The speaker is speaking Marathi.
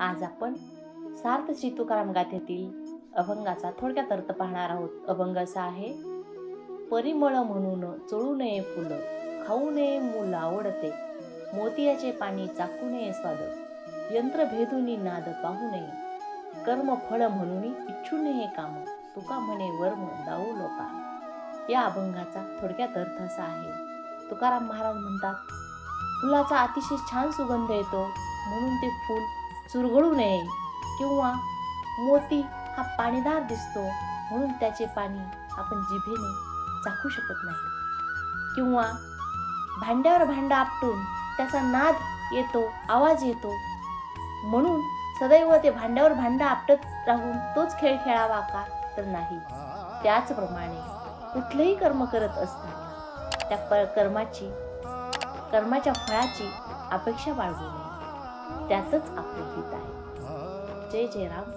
आज आपण सार्थ श्री तुकाराम गाथेतील अभंगाचा थोडक्यात अर्थ पाहणार आहोत. अभंग असा आहे परिमळ म्हणून चोळू नये फुलं खाऊ नये मूल आवडते मोतियाचे पाणी चाकू नये स्वाद यंत्र भेदुनी नाद पाहू नये कर्म फळ म्हणून इच्छू नये काम तुका म्हणे वर्म दाऊ लोका. या अभंगाचा थोडक्यात अर्थ असा आहे. तुकाराम महाराज म्हणतात फुलाचा अतिशय छान सुगंध येतो. म्हणून ते फूल चुरगळू नये किंवा मोती हा पाणीदार दिसतो. म्हणून त्याचे पाणी आपण जिभेने चाखू शकत नाही. किंवा भांड्यावर भांडं आपटून त्याचा नाद येतो आवाज येतो. म्हणून सदैव ते भांड्यावर भांडं आपटत राहून तोच खेळ खेळावा का तर नाही. त्याचप्रमाणे कुठलेही कर्म करत असताना त्या कर्माची कर्माच्या फळाची अपेक्षा बाळगू नये. त्यातच आपले हित आहे. जय जय राम